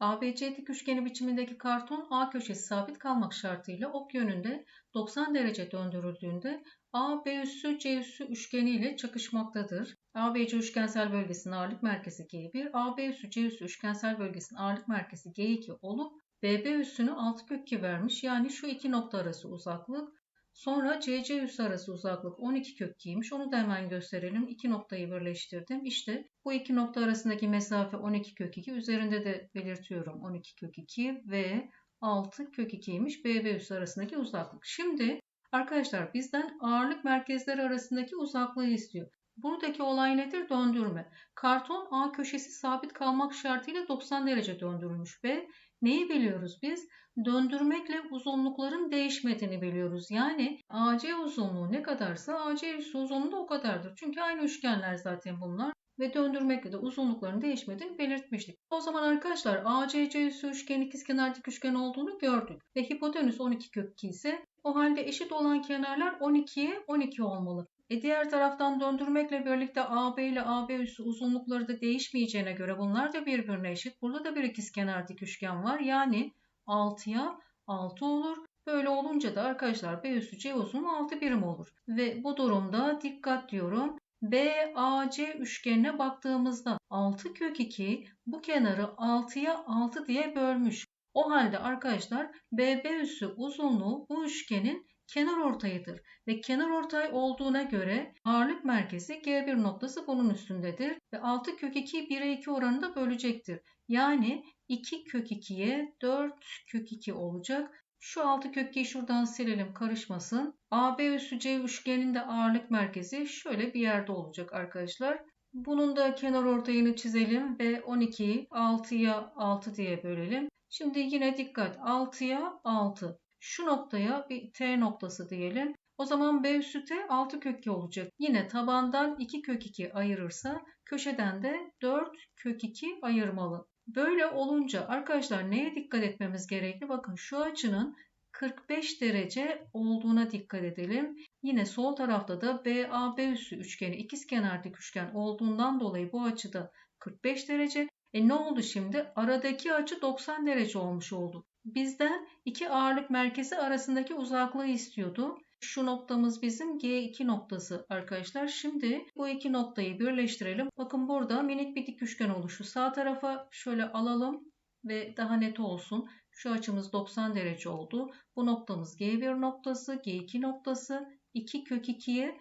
ABC dik üçgeni biçimindeki karton A köşesi sabit kalmak şartıyla ok yönünde 90 derece döndürüldüğünde AB üssü C üssü üçgeni ile çakışmaktadır. ABC üçgensel bölgesinin ağırlık merkezi G1, AB üssü C üssü üçgensel bölgesinin ağırlık merkezi G2 olup BB üssünü 6 kök 2 vermiş. Yani şu iki nokta arası uzaklık. Sonra CC üssü arası uzaklık 12 kök 2'ymiş. Onu da hemen gösterelim. İki noktayı birleştirdim. İşte bu iki nokta arasındaki mesafe 12 kök 2. Üzerinde de belirtiyorum 12 kök 2 ve 6 kök 2'ymiş BB üssü arasındaki uzaklık. Şimdi arkadaşlar bizden ağırlık merkezleri arasındaki uzaklığı istiyor. Buradaki olay nedir? Döndürme. Karton A köşesi sabit kalmak şartıyla 90 derece döndürülmüş ve neyi biliyoruz biz? Döndürmekle uzunlukların değişmediğini biliyoruz. Yani AC uzunluğu ne kadarsa AC üssü uzunluğu da o kadardır. Çünkü aynı üçgenler zaten bunlar ve döndürmekle de uzunlukların değişmediğini belirtmiştik. O zaman arkadaşlar ACC üssü üçgen ikizkenar dik üçgen olduğunu gördük. Ve hipotenüs 12 kök 2 ise o halde eşit olan kenarlar 12'ye 12 olmalı. E diğer taraftan döndürmekle birlikte AB ile AB üssü uzunlukları da değişmeyeceğine göre bunlar da birbirine eşit. Burada da bir ikizkenar dik üçgen var. Yani 6'ya 6 olur. Böyle olunca da arkadaşlar B üssü C uzunluğu 6 birim olur. Ve bu durumda dikkat diyorum. BAC üçgenine baktığımızda 6 kök 2 bu kenarı 6'ya 6 diye bölmüş. O halde arkadaşlar BB üssü uzunluğu bu üçgenin kenar ortayıdır ve kenar ortay olduğuna göre ağırlık merkezi G1 noktası bunun üstündedir ve 6 kök 2 1'e 2 oranında bölecektir. Yani 2 kök 2'ye 4 kök 2 olacak. Şu 6 kök 2'yi şuradan silelim karışmasın. AB üssü C üçgeninde ağırlık merkezi şöyle bir yerde olacak arkadaşlar. Bunun da kenar ortayını çizelim ve 12'yi 6'ya 6 diye bölelim. Şimdi yine dikkat 6'ya 6. Şu noktaya bir T noktası diyelim. O zaman B üssü T 6 kök 2 olacak. Yine tabandan 2 kök 2 ayırırsa köşeden de 4 kök 2 ayırmalı. Böyle olunca arkadaşlar neye dikkat etmemiz gerekli? Bakın şu açının 45 derece olduğuna dikkat edelim. Yine sol tarafta da BAB üssü üçgeni ikizkenar dik üçgen olduğundan dolayı bu açıda 45 derece. E ne oldu şimdi? Aradaki açı 90 derece olmuş oldu. Bizden iki ağırlık merkezi arasındaki uzaklığı istiyordu. Şu noktamız bizim G2 noktası arkadaşlar. Şimdi bu iki noktayı birleştirelim. Bakın burada minik bir dik üçgen oluşu. Sağ tarafa şöyle alalım ve daha net olsun. Şu açımız 90 derece oldu. Bu noktamız G1 noktası, G2 noktası. 2 kök 2'ye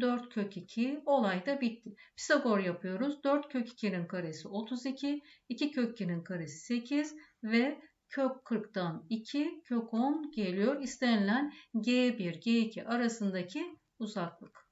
4 kök 2 olay da bitti. Pisagor yapıyoruz. 4 kök 2'nin karesi 32, 2 kök 2'nin karesi 8 ve kök 40'tan 2 kök 10 geliyor. İstenilen G1 G2 arasındaki uzaklık.